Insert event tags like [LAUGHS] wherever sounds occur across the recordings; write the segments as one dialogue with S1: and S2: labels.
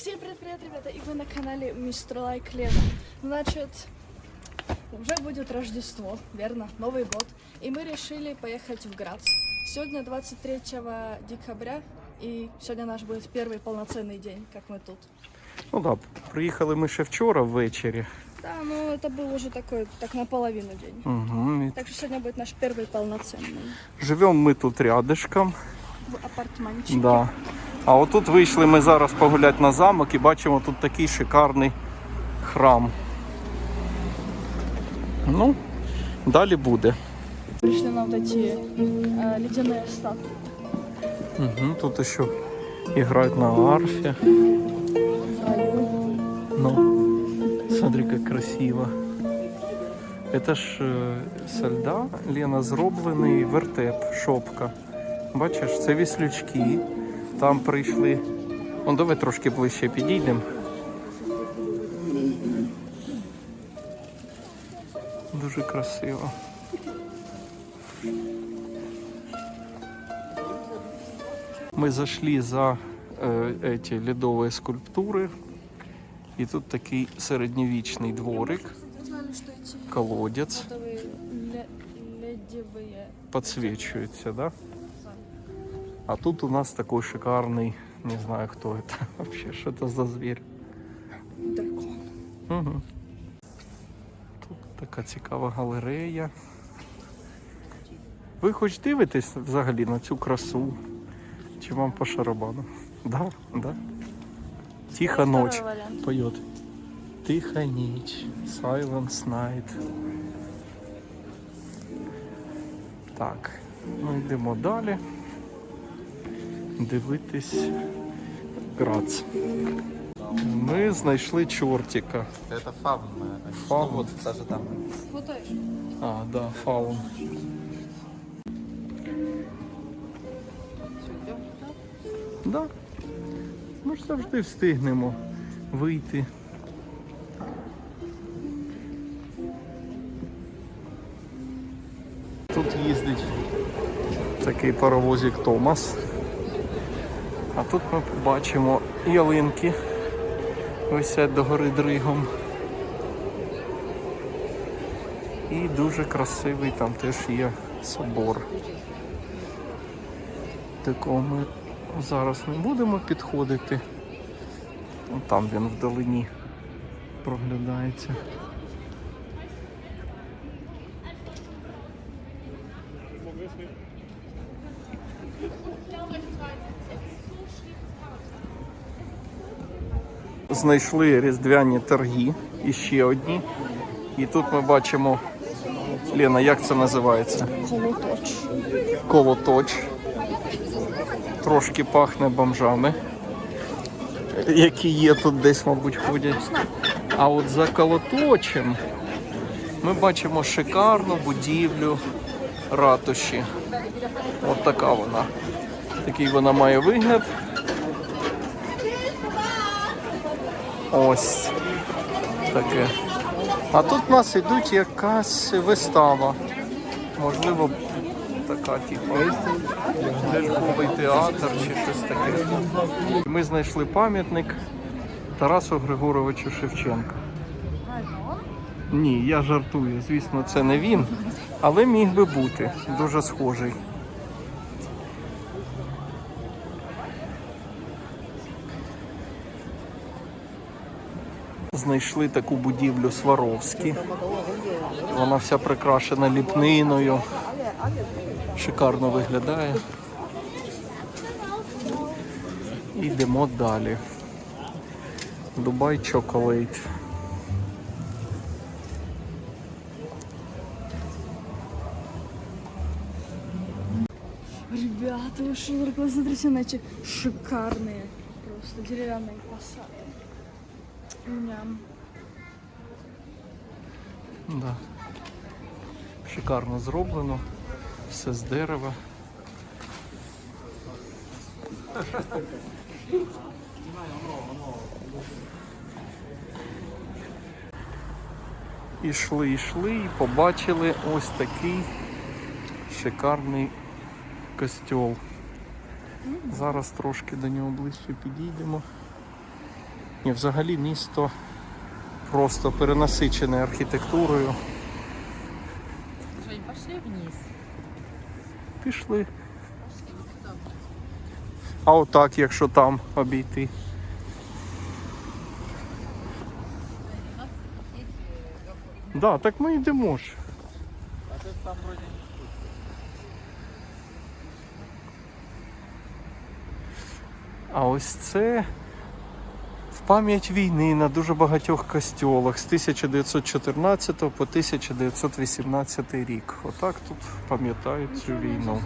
S1: Всем привет-привет, ребята! И вы на канале Мистер Лайк Лена. Значит, уже будет Рождество, верно? Новый год. И мы решили поехать в Грац. Сегодня 23 декабря, и сегодня наш будет первый полноценный день, как мы тут.
S2: Ну так, приїхали ми ще вчора ввечері.
S1: Да, ну это был уже такой, так наполовину день.
S2: Угу.
S1: Так что сегодня будет наш первый полноценный
S2: Живемо ми тут рядышком.
S1: в апартманчике.
S2: Да. А отут вийшли ми зараз погуляти на замок і бачимо тут такий шикарний храм. Ну, далі буде.
S1: Пришли на вот эти э, ледяные статуи.
S2: Угу. Тут ще грають на арфі. Ну, смотри, как красиво. Это ж е, со льда, Лена, зроблений вертеп, шопка. Бачиш, це віслючки. Там прийшли. Вон давай трошки ближче підійдемо. Дуже красиво. Мы зашли за э, эти ледовые скульптуры. І тут такий середньовічний дворик,
S1: Кстати, знали, что эти
S2: колодець,
S1: ледовые, ле- ледевые
S2: підсвічується, да? А тут у нас такой шикарний, не знаю хто это [LAUGHS] вообще, що це за звір.
S1: дракон.
S2: Угу. Тут така цікава галерея. Ви хоч дивитесь взагалі на цю красу? Чи вам по шарабану? Да, да. Тиха ночь. Поет. Тиха ніч. Silence night. Так, ну йдемо далі. Дивитись Грац. Ми знайшли чортика.
S3: Это фаун, наверное.
S2: Фаун.
S3: Вот, даже там.
S1: Плутаешь?
S2: А, да, фаун. Да. Ми ж завжди встигнемо вийти. Тут їздить такий паровозик Томас. А тут ми побачимо ялинки висять до гори дригом. І дуже красивий там теж є собор. Такого ми зараз не будемо підходити. Там він вдалині проглядається. Знайшли різдвяні торги і ще одні. І тут ми бачимо, Лена, як це називається?
S1: Колоточ.
S2: Колоточ. Трошки пахне бомжами, які є тут десь, мабуть, ходять. А от за колоточем ми бачимо шикарну будівлю ратуші. От така вона. Такий вона має вигляд. Ось таке. А тут в нас йдуть якась вистава. Можливо, така, типу, ляльковий театр чи щось таке. Ми знайшли пам'ятник Тарасу Григоровичу Шевченка. Ні, я жартую. Звісно, це не він, але міг би бути. Дуже схожий. Знайшли таку будівлю Сваровські. Вона вся прикрашена ліпниною. Шикарно виглядає. Йдемо далі. Дубай Чоколейт.
S1: Ребята, вы что, только посмотрите на эти шикарные просто деревянные посады. Ням.
S2: Да. Шикарно зроблено. Все з дерева. Ішли, йшли і побачили ось такий шикарний костьол. Зараз трошки до нього ближче підійдемо. Ні, взагалі місто просто перенасичене архітектурою.
S4: Жень, пошли вниз.
S2: Пішли. А отак, якщо там обійти. Да, так ми йдемо ж.
S3: А тут там вроде
S2: А ось це пам'ять війни на дуже багатьох костьолах з 1914 по 1918 рік. Отак тут пам'ятають цю війну.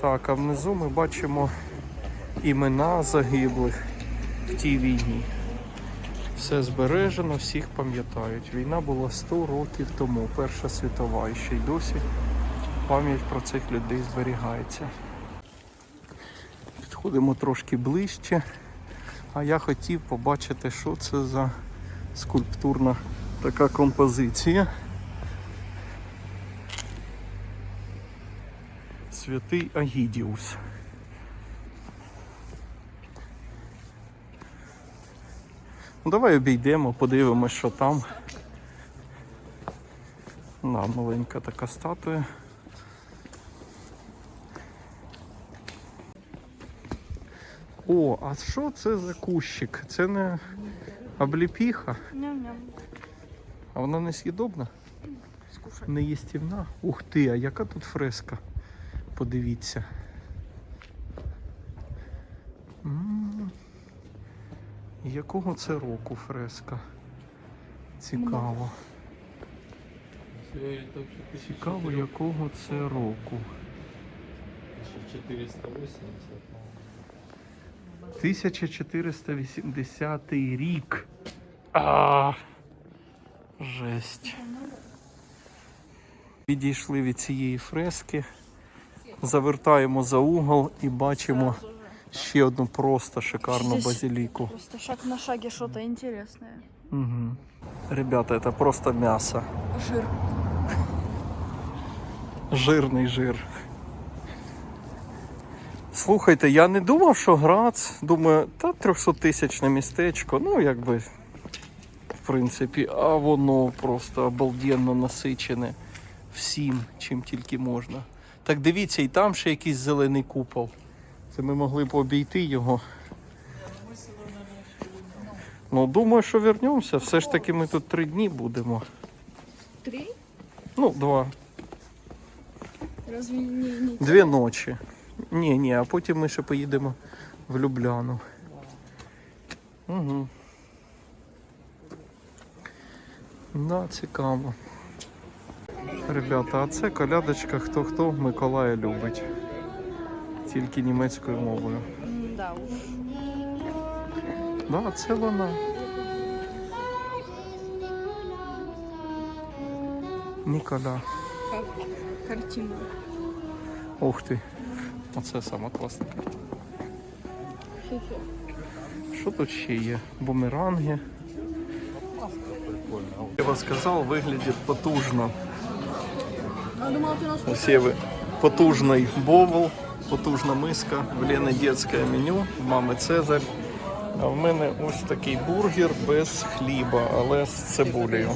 S2: Так, а внизу ми бачимо імена загиблих в тій війні. Все збережено, всіх пам'ятають. Війна була 100 років тому, Перша світова, і ще й досі пам'ять про цих людей зберігається. Підходимо трошки ближче. А я хотів побачити, що це за скульптурна така композиція. Святий Агідіус. Ну, давай обійдемо, подивимось, що там. На, маленька така статуя. О, а що це за кущик? Це не обліпіха,
S1: Ням-ням.
S2: а вона не з'їдобна? Не їстівна? Ух ти, а яка тут фреска? Подивіться. М, Якого це року фреска? Цікаво. Цікаво, якого це року.
S3: 480.
S2: 1480 рік. А, жесть. Відійшли від цієї фрески, завертаємо за угол і бачимо ще одну просто шикарну
S1: Здесь-
S2: базиліку.
S1: Просто шаг на шаге что-то интересное.
S2: Угу. Ребята, це просто м'ясо.
S1: Жир.
S2: Жирний жир. Слухайте, я не думав, що Грац, думаю, та 300 тисячне містечко, ну якби, в принципі, а воно просто обалденно насичене всім, чим тільки можна. Так дивіться, і там ще якийсь зелений купол. Це ми могли б обійти його. Ну, думаю, що вернемося. Все ж таки ми тут три дні будемо.
S1: Три?
S2: Ну, два.
S1: Разве не, не
S2: Дві ночі. Ні, ні, а потім ми ще поїдемо в Любляну. Угу. Да, цікаво. Ребята, а це колядочка хто хто Миколая любить. Тільки німецькою мовою.
S1: Да.
S2: Да, це вона. Ніколя.
S1: Картина.
S2: Ух ти. Оце сама класна.
S1: Хе-хе.
S2: Що тут ще є? Бумеранги. Я вам сказав, виглядить потужно. Є потужний бовл, потужна миска, в Лени дитяче меню, в мами Цезарь. А в мене ось такий бургер без хліба, але з цибулею.